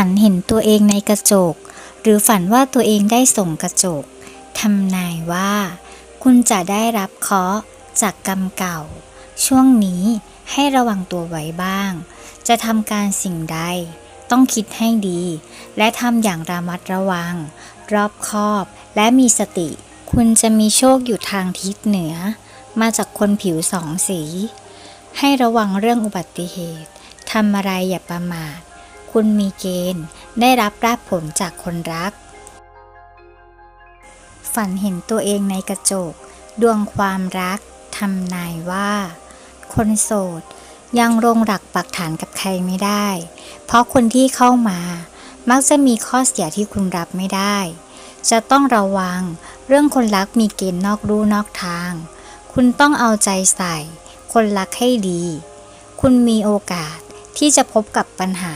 ฝันเห็นตัวเองในกระจก หรือฝันว่าตัวเองได้ส่งกระจกทำนายว่า คุณจะได้รับเคราะห์จากกรรมเก่า ช่วงนี้ให้ระวังตัวไว้บ้าง จะทำการสิ่งใด ต้องคิดให้ดี และทำอย่างระมัดระวัง รอบคอบและมีสติ คุณจะมีโชคอยู่ทางทิศเหนือ มาจากคนผิวสองสี ให้ระวังเรื่องอุบัติเหตุทำอะไรอย่าประมาท คุณมีเกณฑ์ได้รับราบผลจากคนรัก ฝันเห็นตัวเองในกระจก ดวงความรักทำนายว่า คนโสดยังลงหลักปักฐานกับใครไม่ได้ เพราะคนที่เข้ามา มักจะมีข้อเสียที่คุณรับไม่ได้ จะต้องระวังเรื่องคนรักมีเกณฑ์นอกรูนอกทาง คุณต้องเอาใจใส่ คนรักให้ดี คุณมีโอกาสที่จะพบกับปัญหา